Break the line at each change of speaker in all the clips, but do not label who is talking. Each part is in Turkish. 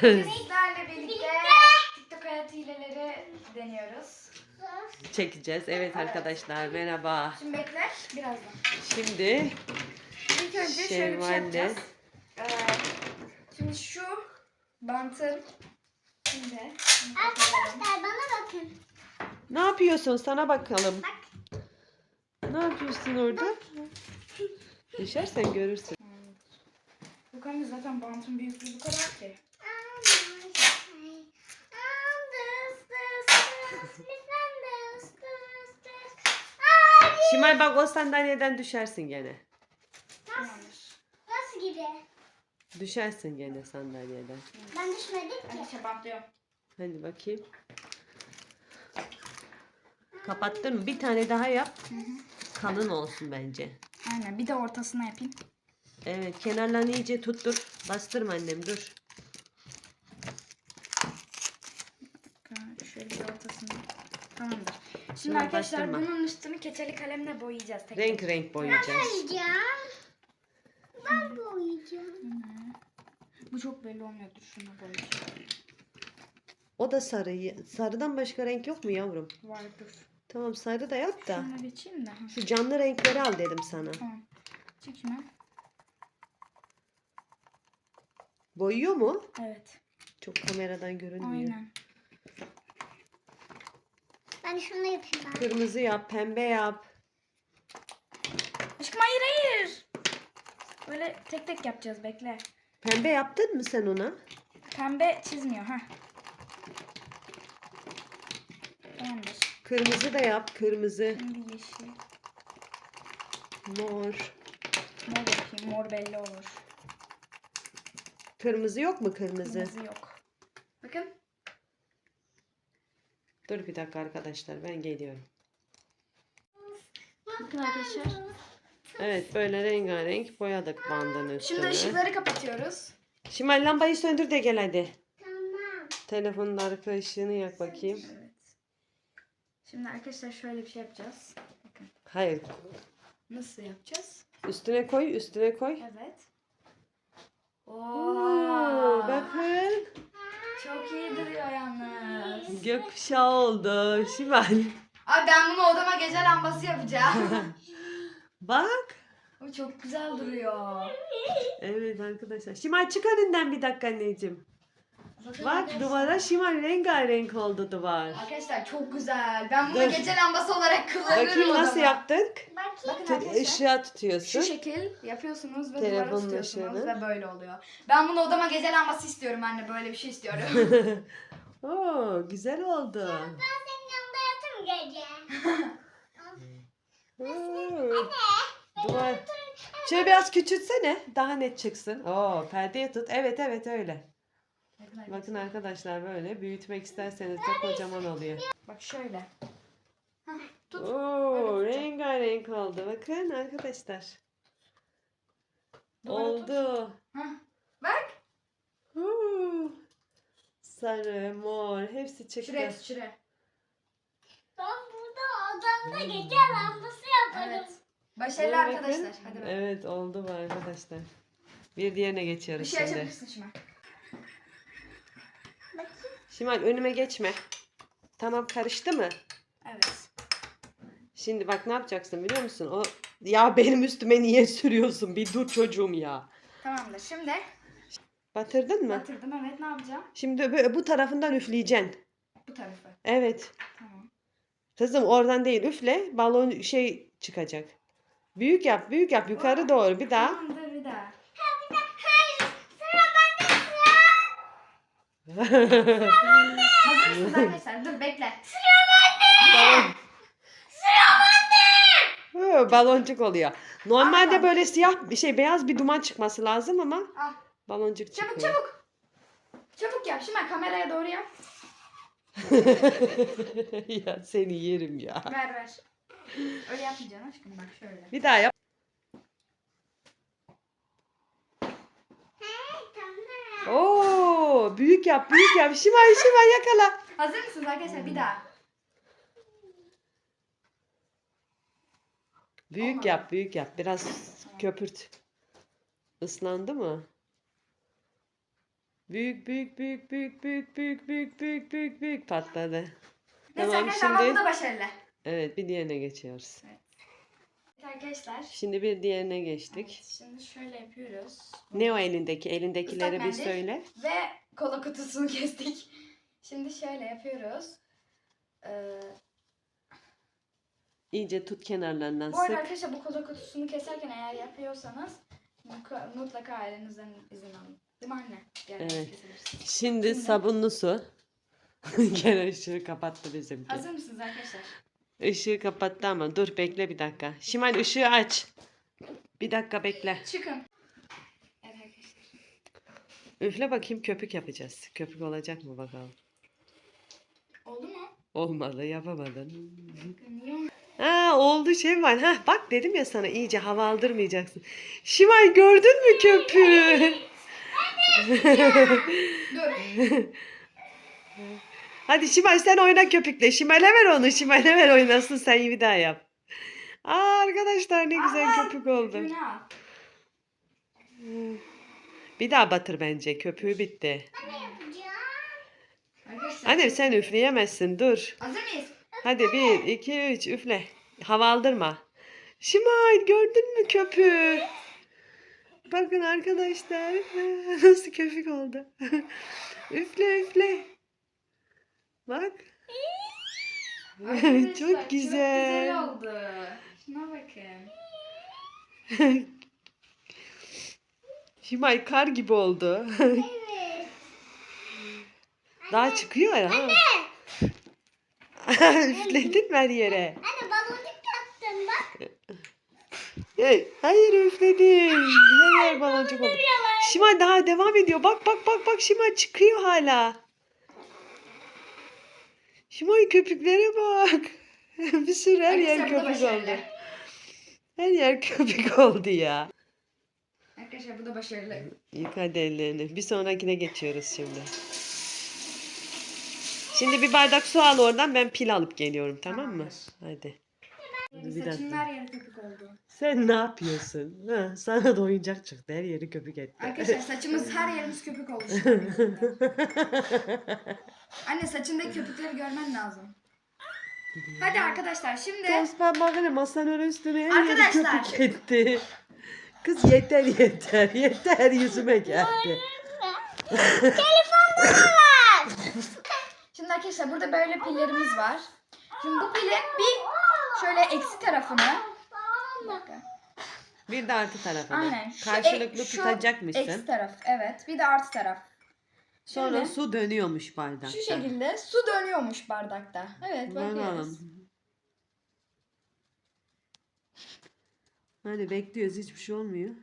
Sizlerle birlikte TikTok hayatı hileleri deniyoruz.
Çekeceğiz. Evet arkadaşlar merhaba.
Şimdi bekle birazdan.
Şimdi
İlk önce şöyle bir şey
Şevval'le
yapacağız. Ee, şimdi şu bantın şimdi
Arkadaşlar bana bakın.
ne yapıyorsun? Sana bakalım. Ne yapıyorsun orada? Düşersen görürsün.
bu kamera zaten bantın büyüklüğü bu kadar ki.
Şimay bak o sandalyeden düşersin gene.
Nasıl?
Nasıl gibi?
Düşersin gene sandalyeden.
Ben düşmedim
Ben
ki.
Hadi bakayım. Kapattın mı? Bir tane daha yap. Kalın olsun bence.
Aynen bir de ortasına yapayım.
Evet kenarlarını iyice tuttur. Bastırma annem dur.
Şöyle bir ortasına. Tamamdır. Şimdi arkadaşlar bunun üstünü keçeli kalemle boyayacağız. Tek
Renk renk boyayacağız.
Boyayacağım. Ben boyayacağım.
Bu çok belli olmuyordur şunu boyayacağım.
O da sarıyı. Sarıdan başka renk yok mu yavrum?
Vardır.
Tamam sarı da yap da.
Şunu biçeyim de.
Şu canlı renkleri al dedim sana.
Tamam. Çek şunu.
Boyuyor mu?
Evet.
Çok kameradan görünmüyor.
Aynen.
Ben şunu yapayım ben.
Kırmızı yap, pembe yap.
Aşkım hayır hayır. Böyle tek tek yapacağız bekle.
Pembe yaptın mı sen ona?
Pembe çizmiyor ha.
Kırmızı da yap, kırmızı.
Şimdi yeşil.
Mor.
Mor yapayım, mor belli olur.
Kırmızı yok mu kırmızı?
Kırmızı yok. Bakın
Dur bir dakika arkadaşlar ben geliyorum.
Arkadaşlar.
Evet böyle rengarenk boyadık bandın üstünü.
Şimdi ışıkları kapatıyoruz.
Şimdi lambayı söndür de gel hadi.
Tamam.
Telefonun arka ışığını yak bakayım.
Şimdi arkadaşlar şöyle bir şey yapacağız. Bakın.
Hayır.
Nasıl yapacağız?
Üstüne koy, üstüne koy.
Evet.
Oo. Gökkuşağı oldu. Şimal.
Abi ben bunu odama gece lambası yapacağım.
Bak.
O çok güzel duruyor.
Evet arkadaşlar. Şimal çık önünden bir dakika anneciğim. Bak duvara şimal rengarenk oldu duvar.
Arkadaşlar çok güzel. Ben bunu
Dur.
gece lambası olarak kullanırım
Bakayım
odama.
nasıl
yaptık?
Bakın
Tut,
arkadaşlar.
ışığa tutuyorsun.
Şu şekil yapıyorsunuz ve duvara tutuyorsunuz
ışığını.
ve böyle oluyor. Ben bunu odama gece lambası istiyorum anne. Böyle bir şey istiyorum.
Oo, güzel oldu.
Ben senin yanında yatırım gece.
Hmm. Duvar. Şöyle biraz küçültsene. Daha net çıksın. Oo, perdeye tut. Evet evet öyle. Bakın arkadaşlar böyle büyütmek isterseniz de kocaman oluyor.
Bak şöyle. Hah, tut.
Oo,
Öyle
rengarenk oldu. Bakın arkadaşlar. Oldu.
Bak.
Sarı, mor hepsi çıktı.
Çire çire.
Ben burada odamda hmm. gece lambası yaparım.
Evet. Başarılı Dur
bakın. arkadaşlar.
Hadi bakalım.
Evet oldu bu arkadaşlar. Bir diğerine
Bir
geçiyoruz
şey
şimdi.
açabilirsin şimdi.
Şimal önüme geçme. Tamam karıştı mı?
Evet.
Şimdi bak ne yapacaksın biliyor musun? O ya benim üstüme niye sürüyorsun? Bir dur çocuğum ya.
Tamamdır. Şimdi
Batırdın mı?
Batırdım evet ne yapacağım?
Şimdi böyle bu tarafından üfleyeceksin.
Bu tarafı.
Evet.
Tamam.
Kızım oradan değil üfle balon şey çıkacak. Büyük yap büyük yap yukarı doğru bir daha.
Tamam dur bir daha. Bir daha.
Hayır. Sıra bende sıra.
arkadaşlar dur bekle.
Sıra bende. Tamam. Hı, baloncuk oluyor. Normalde böyle siyah bir şey beyaz bir duman çıkması lazım ama.
Ah.
Baloncuk çıkıyor.
Çabuk çabuk. Çabuk yap. Şimdi kameraya doğru yap.
ya seni yerim ya.
Ver ver. Öyle yapmayacaksın aşkım bak şöyle.
Bir daha yap. Oo, büyük yap, büyük yap. Şimay, şimay yakala.
Hazır mısınız arkadaşlar? Bir daha.
Büyük
Olmadı.
yap, büyük yap. Biraz köpürt. Islandı mı? Büyük büyük büyük büyük büyük büyük büyük büyük büyük büyük patladı.
Neyse
Tamam
arkadaşlar
şimdi
bu da başarılı.
evet bir diğerine geçiyoruz.
Evet arkadaşlar.
Şimdi bir diğerine geçtik.
Evet, şimdi şöyle yapıyoruz.
Ne o elindeki? Elindekileri bir söyle.
Ve kola kutusunu kestik. Şimdi şöyle yapıyoruz. Ee,
İyice tut kenarlarından
bu arada
sık.
arkadaşlar bu kola kutusunu keserken eğer yapıyorsanız mutlaka ailenizden izin alın. Değil mi anne? Yani
Evet.
kesebilirsin.
Şimdi
Şimdi-
sabunlu su. Gene ışığı kapattı bizimki.
Hazır mısınız arkadaşlar?
Işığı kapattı ama dur bekle bir dakika. Şimal ışığı aç. Bir dakika bekle.
Çıkın. Evet arkadaşlar.
Üfle bakayım köpük yapacağız. Köpük olacak mı bakalım.
Oldu mu?
Olmadı yapamadın.
Niye olmadı?
Ha oldu şey var. Ha bak dedim ya sana iyice hava aldırmayacaksın. Şimal gördün mü köpüğü?
Dur.
Hadi Şimal sen oyna köpükle. Şimal'e ver onu. Şimal'e ver oynasın sen bir daha yap. Aa arkadaşlar ne güzel
Aa,
köpük oldu. Bir daha batır bence. Köpüğü bitti. Annem sen üfleyemezsin dur.
Hazır mıyız?
Hadi bir, iki, üç üfle. Hava aldırma. Şimal gördün mü köpüğü? Bakın arkadaşlar nasıl köpük oldu. üfle üfle. Bak. Çok güzel.
Çok güzel oldu. Şuna bakın.
Şimal kar gibi oldu.
Evet.
Daha çıkıyor ya. ha. Üfledin mi her yere?
Anne baloncuk yaptım bak.
Hey, hayır üfledin. Her yer baloncuk oldu. Şimal daha devam ediyor. Bak bak bak bak Şimal çıkıyor hala. Şimal köpüklere bak. Bir sürü her yer
bu da
köpük oldu. Her yer köpük oldu ya.
Arkadaşlar bu da başarılı.
Yıka hadi ellerini. Bir sonrakine geçiyoruz şimdi. Şimdi bir bardak su al oradan ben pil alıp geliyorum tamam mı? Hadi. Hadi bir
Saçımın
dakika.
her yeri köpük oldu.
Sen ne yapıyorsun? Ha, sana da oyuncak çıktı. Her yeri köpük etti.
Arkadaşlar saçımız her yerimiz köpük oldu. şu an yüzünden. Anne saçındaki köpükleri görmen lazım. Hadi arkadaşlar şimdi
Toz ben bakın masanın üstüne her yeri
Arkadaşlar.
köpük etti. Kız yeter yeter yeter yüzüme geldi.
şimdi arkadaşlar burada böyle pillerimiz var. Şimdi bu pilin bir şöyle eksi tarafını Bir dakika.
Bir de artı tarafına.
Aynen. Şu
Karşılıklı
e- şu
tutacakmışsın.
Eksi taraf evet. Bir de artı taraf.
Sonra
Şimdi
su dönüyormuş bardakta.
şu şekilde su dönüyormuş bardakta. Evet bakıyoruz.
Hadi bekliyoruz hiçbir şey olmuyor.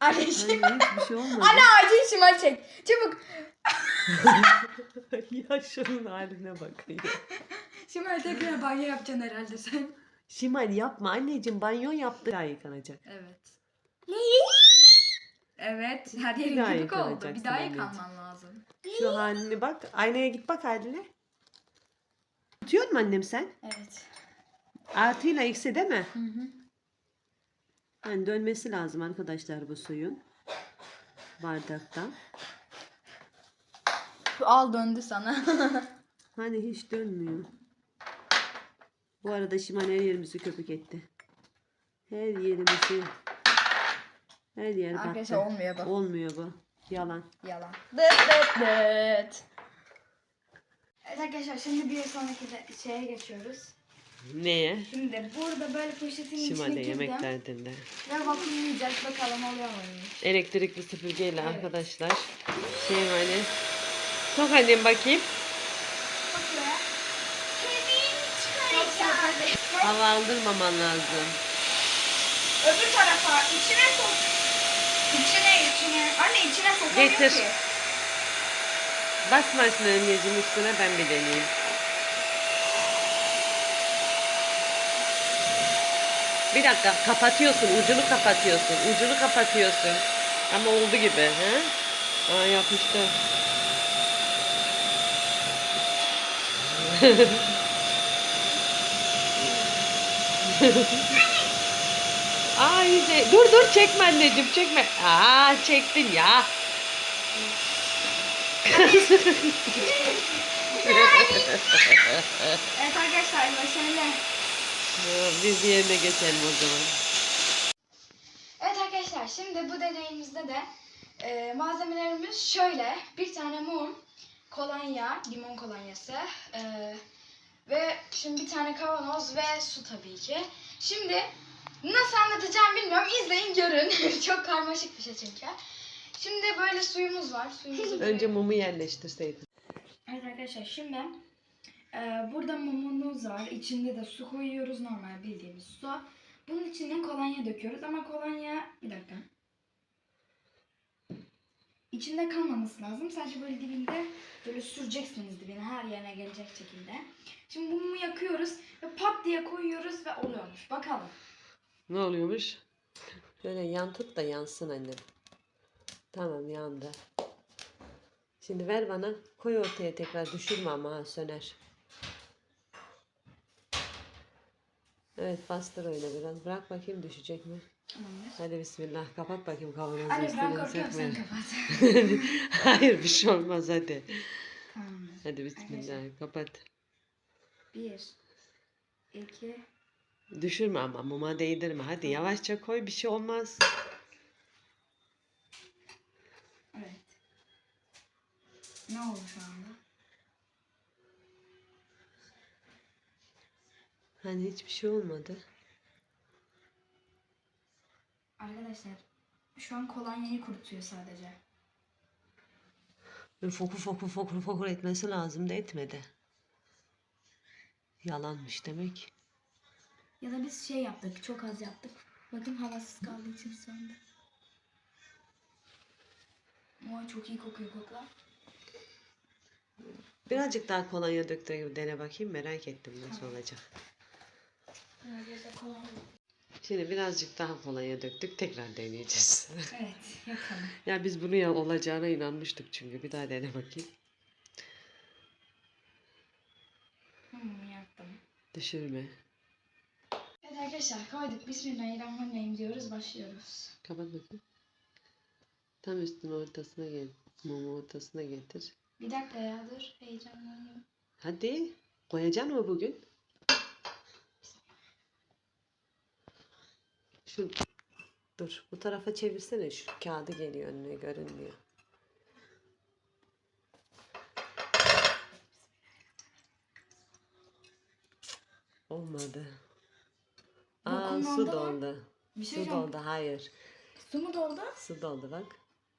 Anne,
hiçbir şey olmadı.
Anne acil şimal çek. Çabuk.
ya şunun haline bakın ya.
Şimal tekrar banyo yapacaksın herhalde sen.
Şimal yapma anneciğim banyo yaptı. Daha yıkanacak.
Evet. Evet, her
Bir
yerin
daha
köpük oldu.
yıkanacaksın
Bir daha yıkanman lazım.
Şu haline bak. Aynaya git bak haline. Tutuyor mu annem sen?
Evet.
Artıyla eksi değil mi?
Hı hı.
Yani dönmesi lazım arkadaşlar bu suyun. Bardaktan.
Al döndü sana.
Hani hiç dönmüyor. Bu arada Şimal her yerimizi köpük etti. Her yerimizi. Her yer battı.
Arkadaşlar olmuyor bu.
Olmuyor bu. Yalan.
Yalan. Dıt dıt dıt. Evet arkadaşlar şimdi bir sonraki de şeye geçiyoruz.
Neye?
Şimdi burada böyle poşetin
Şimal
içine girdim.
yemek derdinde.
Ve vakumlayacağız bakalım oluyor muymuş.
Elektrikli süpürgeyle
Evet.
arkadaşlar. Şey hani. Sok annem bakayım. Hava aldırmaman lazım.
Öbür tarafa içine sok. İçine içine. Anne içine sokamıyor
Getir.
ki.
Basma şunu anneciğim üstüne ben bir deneyeyim. Bir dakika kapatıyorsun ucunu kapatıyorsun ucunu kapatıyorsun ama oldu gibi he? Aa yapıştı. Aa iyice. Dur dur çekme anneciğim çekme. Aa çektin ya.
Evet arkadaşlar başarılı.
Biz diğerine geçelim o zaman.
Evet arkadaşlar şimdi bu deneyimizde de e, malzemelerimiz şöyle. Bir tane mum, kolonya, limon kolonyası e, ve şimdi bir tane kavanoz ve su tabii ki. Şimdi nasıl anlatacağım bilmiyorum. İzleyin görün. Çok karmaşık bir şey çünkü. Şimdi böyle suyumuz var. Suyumuzu
Önce mumu yerleştirseydin.
Evet arkadaşlar şimdi e, burada mumumuz var. İçinde de su koyuyoruz. Normal bildiğimiz su. Bunun içine kolonya döküyoruz ama kolonya bir dakika. İçinde kalmaması lazım. Sadece böyle dibinde böyle süreceksiniz dibine her yerine gelecek şekilde. Şimdi mumu yakıyoruz ve pat diye koyuyoruz ve oluyormuş. Bakalım.
Ne oluyormuş? Şöyle yan da yansın annem. Tamam yandı. Şimdi ver bana. Koy ortaya tekrar düşürme ama ha, söner. Evet bastır öyle biraz. Bırak bakayım düşecek mi? Hadi bismillah. Kapat bakayım kavanozu.
Anne ben korkuyorum sen kapat.
Hayır bir şey olmaz hadi.
Tamamdır.
Hadi bismillah kapat.
Bir, iki,
Düşürme ama muma değdirme. Hadi yavaşça koy bir şey olmaz.
evet. Ne oldu şu anda?
Hani hiçbir şey olmadı.
Arkadaşlar şu an kolonyayı kurutuyor sadece.
Böyle fokur fokur fokur fokur etmesi lazım da etmedi. Yalanmış demek.
Ya da biz şey yaptık, çok az yaptık. Bakın havasız kaldığı için şu anda. Oy çok iyi kokuyor kokla.
Birazcık daha kolonya döktüğü gibi dene bakayım merak ettim nasıl olacak.
Kolonya.
Şimdi birazcık daha kolonya döktük tekrar deneyeceğiz.
Evet yakalım.
ya biz bunun ya olacağına inanmıştık çünkü bir daha dene bakayım.
Hmm, yaktım.
Düşürme.
Evet arkadaşlar koyduk. Bismillahirrahmanirrahim diyoruz. Başlıyoruz.
Kapat bakayım. Tam üstün ortasına gel. Mumu ortasına getir.
Bir dakika ya dur. Heyecanlanıyorum.
Hadi. Koyacaksın mı bugün? Şu dur. Bu tarafa çevirsene. Şu kağıdı geliyor önüne görünmüyor. Olmadı. Aa su doldu.
Bir şey
Su
diyeceğim.
doldu. Hayır.
Su mu doldu?
Su doldu bak.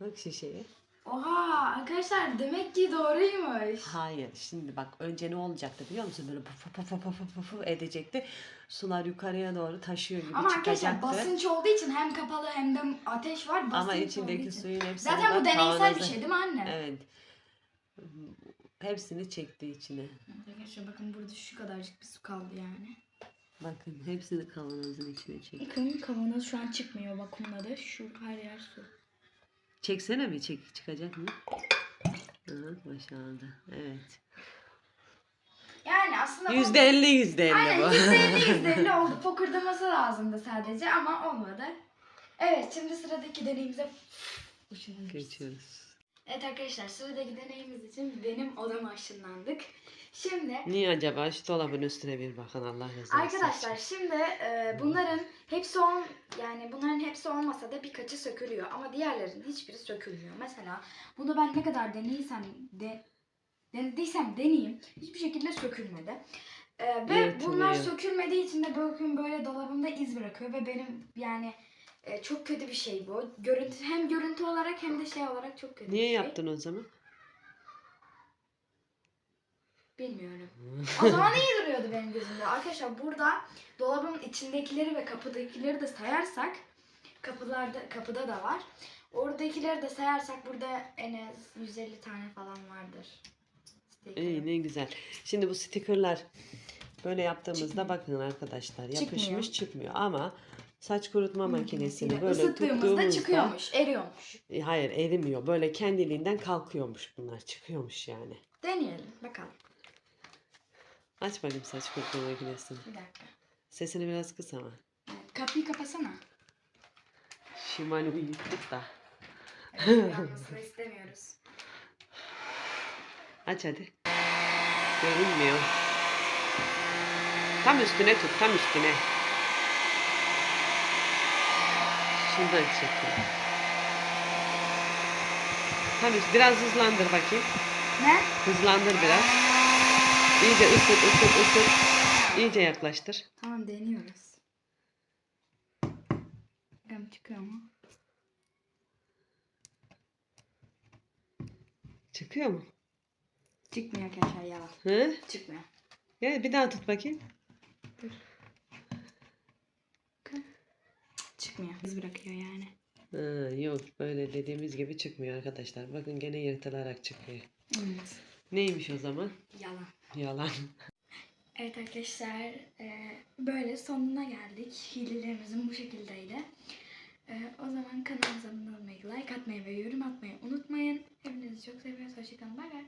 Bak şişeye.
Oha arkadaşlar demek ki doğruymuş.
Hayır. Şimdi bak önce ne olacaktı biliyor musun? Böyle puf puf puf puf puf puf edecekti. Sular yukarıya doğru taşıyor gibi
Ama arkadaşlar
çıkacaktı.
basınç olduğu için hem kapalı hem de ateş var. Basınç
Ama
olduğu
içindeki
için.
suyun hepsini
Zaten bu deneysel bir şey değil mi anne?
Evet. Hepsini çekti içine.
Arkadaşlar bakın burada şu kadarcık bir su kaldı yani.
Bakın hepsini kavanozun içine çekti.
Bakın kavanoz şu an çıkmıyor vakumladı. Şu her yer su.
Çeksene bir çek çıkacak mı? Hı, başardı. Evet.
Yani aslında
Yüzde elli yüzde elli
Aynen
bu.
yüzde elli yüzde elli oldu. Fokurdaması lazımdı sadece ama olmadı. Evet şimdi sıradaki deneyimize.
Geçiyoruz.
Evet arkadaşlar sıradaki deneyimiz için benim odama ışınlandık. Şimdi
Niye acaba? Şu dolabın üstüne bir bakın Allah rızası
Arkadaşlar
için.
şimdi e, bunların hepsi on yani bunların hepsi olmasa da birkaçı sökülüyor ama diğerlerinin hiçbiri sökülmüyor. Mesela bunu ben ne kadar deneysem de denediysem deneyeyim hiçbir şekilde sökülmedi. E, ve
Yırtılıyor.
bunlar sökülmediği için de böyle böyle dolabımda iz bırakıyor ve benim yani e, çok kötü bir şey bu. Görüntü hem görüntü olarak hem de şey olarak çok kötü bir
Niye
şey.
yaptın o zaman?
Bilmiyorum. O zaman iyi duruyordu benim gözümde. Arkadaşlar burada dolabın içindekileri ve kapıdakileri de sayarsak kapılarda kapıda da var. Oradakileri de sayarsak burada en az 150 tane falan vardır. Sticker.
İyi ne güzel. Şimdi bu stickerlar böyle yaptığımızda bakın arkadaşlar yapışmış
Çıkmıyor.
çıkmıyor ama saç kurutma makinesini böyle
ısıttığımızda
tuttuğumuzda
çıkıyormuş, eriyormuş.
E, hayır erimiyor. Böyle kendiliğinden kalkıyormuş bunlar. Çıkıyormuş yani.
Deneyelim bakalım.
Aç bakayım saç kurutma makinesini.
Bir dakika.
Sesini biraz kıs ama.
Evet, kapıyı kapasana.
Şimali uyuttuk da.
Evet, istemiyoruz.
Aç hadi. Görünmüyor. Tam üstüne tut, tam üstüne. Çekin. Tam üst, biraz hızlandır bakayım.
Ne?
Hızlandır biraz. İyice ısıt, ısıt, ısıt. İyice yaklaştır.
Tamam deniyoruz. Bakalım çıkıyor mu?
Çıkıyor mu?
Çıkmıyor arkadaşlar yalan.
Hı?
Çıkmıyor.
Gel bir daha tut bakayım.
Çıkmıyor. Biz bırakıyor yani.
Ha, yok böyle dediğimiz gibi çıkmıyor arkadaşlar. Bakın gene yırtılarak çıkıyor.
Evet.
Neymiş o zaman?
Yalan.
Yalan.
Evet arkadaşlar e, böyle sonuna geldik. Hilelerimizin bu şekildeydi. E, o zaman kanalımıza abone olmayı, like atmayı ve yorum atmayı unutmayın. Hepinizi çok seviyoruz. Hoşçakalın. Bay bay.